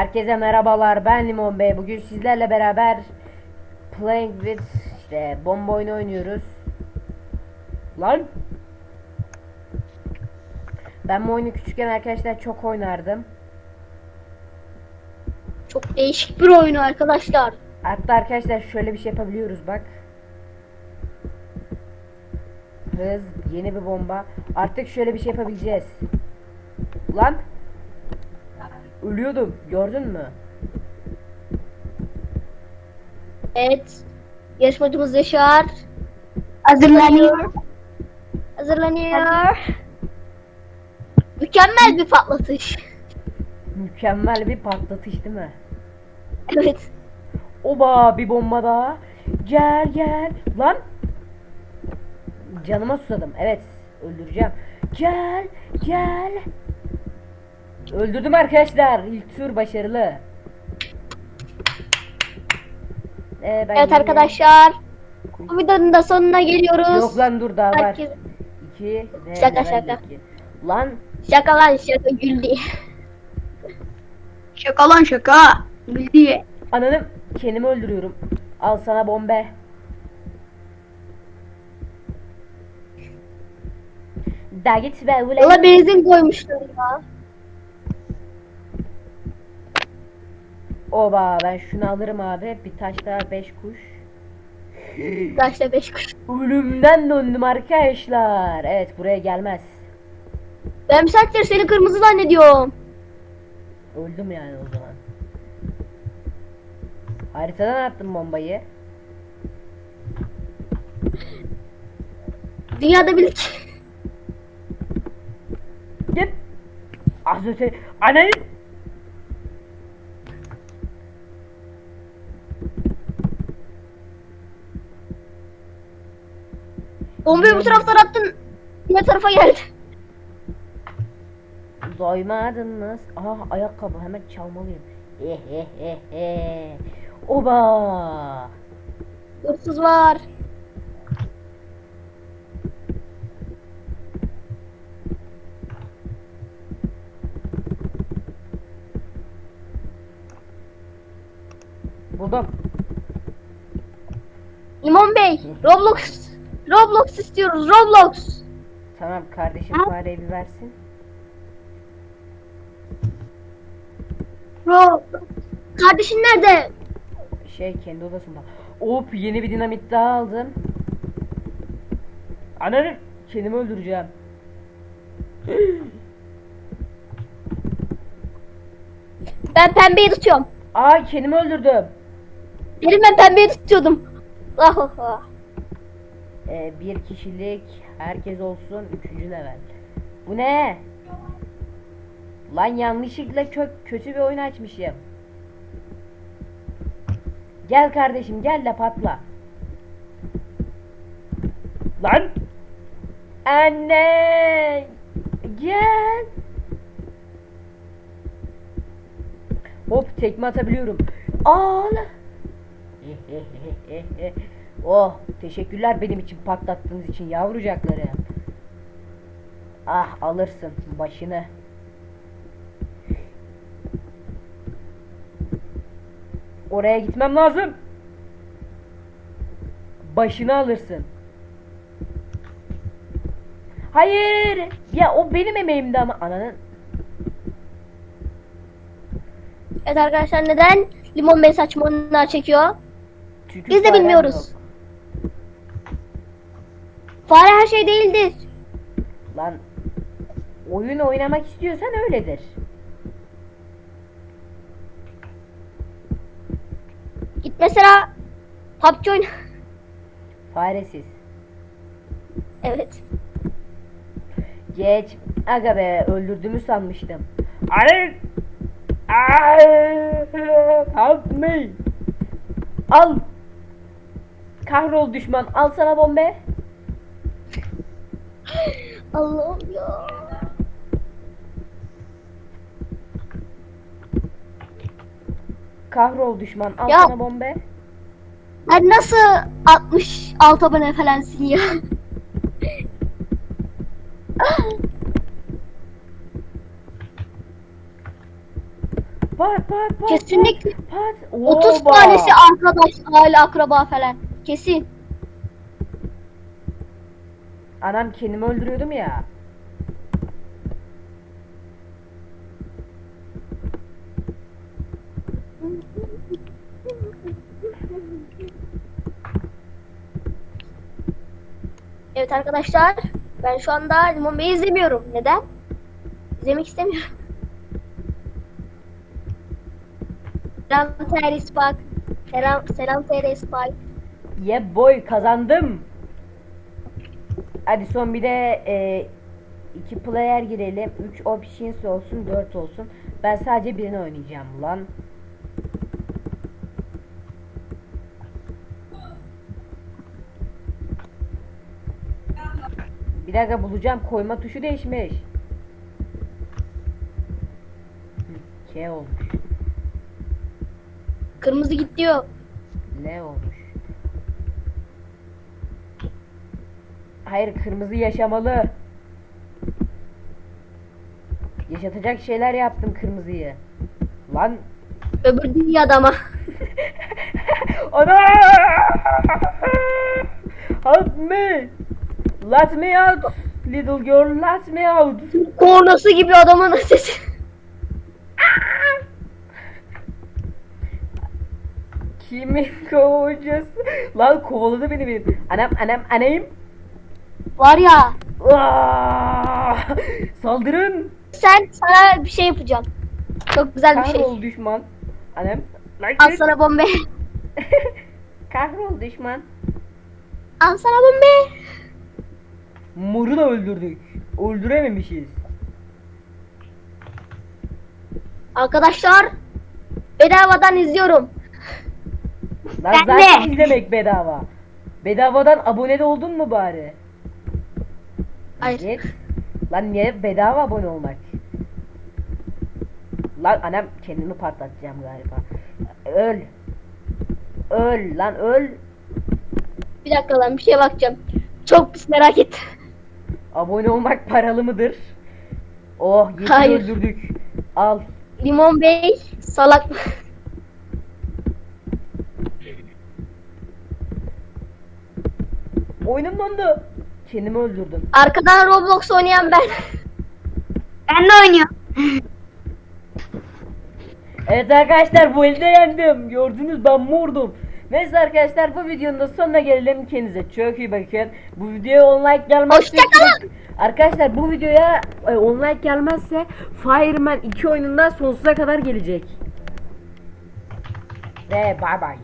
Herkese merhabalar. Ben Limon Bey. Bugün sizlerle beraber Playing with işte bomba oyunu oynuyoruz. Lan. Ben bu oyunu küçükken arkadaşlar çok oynardım. Çok değişik bir oyun arkadaşlar. Hatta arkadaşlar şöyle bir şey yapabiliyoruz bak. Hız, yeni bir bomba. Artık şöyle bir şey yapabileceğiz. Lan. Ölüyordum. Gördün mü? Evet. Yarışmacımız Yaşar. Hazırlanıyor. Hazırlanıyor. Mükemmel bir patlatış. Mükemmel bir patlatış değil mi? Evet. Oba bir bomba daha. Gel gel. Lan. Canıma susadım. Evet. Öldüreceğim. Gel gel. Öldürdüm arkadaşlar. İlk tur başarılı. Ee, ben Evet arkadaşlar. Bu videonun da sonuna geliyoruz. Yok lan dur daha var. Herkes- İki ve Şaka, ben şaka. iki. Lan Şaka lan şaka güldü. Şaka lan şaka. Bildi. ananı kendimi öldürüyorum. Al sana bombe. Da git ve ulan. Valla benzin koymuşlar ya. Oba ben şunu alırım abi. Bir taş daha beş kuş. Kaçta beş kuş. Ölümden döndüm arkadaşlar. Evet buraya gelmez. Ben bir saattir seni kırmızı zannediyorum. Öldüm yani o zaman. Haritadan attım bombayı. Dünyada bir Git. Az öte. Ananı. Bombayı bu taraftan attın. Diğer tarafa geldi. Doymadınız. Aha ayakkabı hemen çalmalıyım. Ehehehe. Oba. Hırsız var. Buldum. İmam Bey, Roblox. Roblox istiyoruz, Roblox. Tamam kardeşim Ha? fareyi bir versin. Roblox. Kardeşin nerede? Şey kendi odasında. Hop yeni bir dinamit daha aldım. Ananı kendimi öldüreceğim. Ben pembeyi tutuyorum. Aa kendimi öldürdüm. Dedim ben pembeyi tutuyordum. Ah ah ah. Ee, bir kişilik herkes olsun üçüncü level. Bu ne? Lan yanlışlıkla kök kötü bir oyun açmışım. Gel kardeşim gel de patla. Lan! Anne! Gel! Hop tekme atabiliyorum. Al! oh teşekkürler benim için patlattığınız için yavrucakları. Ah alırsın başını. Oraya gitmem lazım. Başını alırsın. Hayır. Ya o benim emeğimdi ama ananın. Evet arkadaşlar neden Limon Bey saçma oyunlar çekiyor? Çünkü Biz de bilmiyoruz. yok. Fare her şey değildir. Lan oyun oynamak istiyorsan öyledir. Git mesela PUBG oyna. Faresiz. evet. Geç. Aga be öldürdüğümü sanmıştım. Hayır. Help me. Al. Kahrol düşman. Al sana bombe. Allah'ım ya. Kahrol düşman. Al Ya. sana bombe. Sen nasıl 66 abone falansın ya? Pat pat pat. Kesinlikle. Pat. 30 Oba. tanesi arkadaş, aile, akraba falan. Kesin. Anam kendimi öldürüyordum ya. Evet arkadaşlar. Ben şu anda Limon Bey'i izlemiyorum. Neden? İzlemek istemiyorum. Selam TR Spark. Selam, selam TR Spark. Yeah boy kazandım. Hadi son bir de e, iki player girelim. 3 options olsun 4 olsun. Ben sadece birini oynayacağım lan. Bir dakika bulacağım. Koyma tuşu değişmiş. K olmuş. Kırmızı git diyor. L olmuş. Hayır kırmızı yaşamalı. Yaşatacak şeyler yaptım kırmızıyı. Lan Öbür dünya adama. Ana! Help me! Let me out! Little girl, let me out! Kornası gibi adamın sesi. Kimin kovacağız? Lan kovaladı beni benim. Anam anam anayım. Var ya. Saldırın! Sen sana bir şey yapacağım. Çok güzel bir şey. Kahrol düşman. Anam. Lan Al sana bombe. Kahrol düşman. Al sana bombe. Moru da öldürdük. Öldürememişiz. Arkadaşlar bedavadan izliyorum. Lan Ben zaten de. izlemek bedava. Bedavadan abone de oldun mu bari? Hayır. Git. Lan niye bedava abone olmak? Lan anam kendimi patlatacağım galiba. Öl. Öl lan öl. Bir dakika lan bir şeye bakacağım. Çok pis merak ettim. Abone olmak paralı mıdır? Oh yeşil Hayır. öldürdük. Al. Limon Bey salak. Oyunum dondu. Kendimi öldürdüm. Arkadan Roblox oynayan ben. Ben de oynuyorum. Evet arkadaşlar bu elde yendim. Gördünüz ben mordum. Neyse arkadaşlar bu videonun da sonuna gelelim. Kendinize çok iyi bakın. Bu videoya 10 like gelmezse... Hoşçakalın. Arkadaşlar bu videoya e, 10 like gelmezse Fireman 2 oyunundan sonsuza kadar gelecek. Ve bay bay.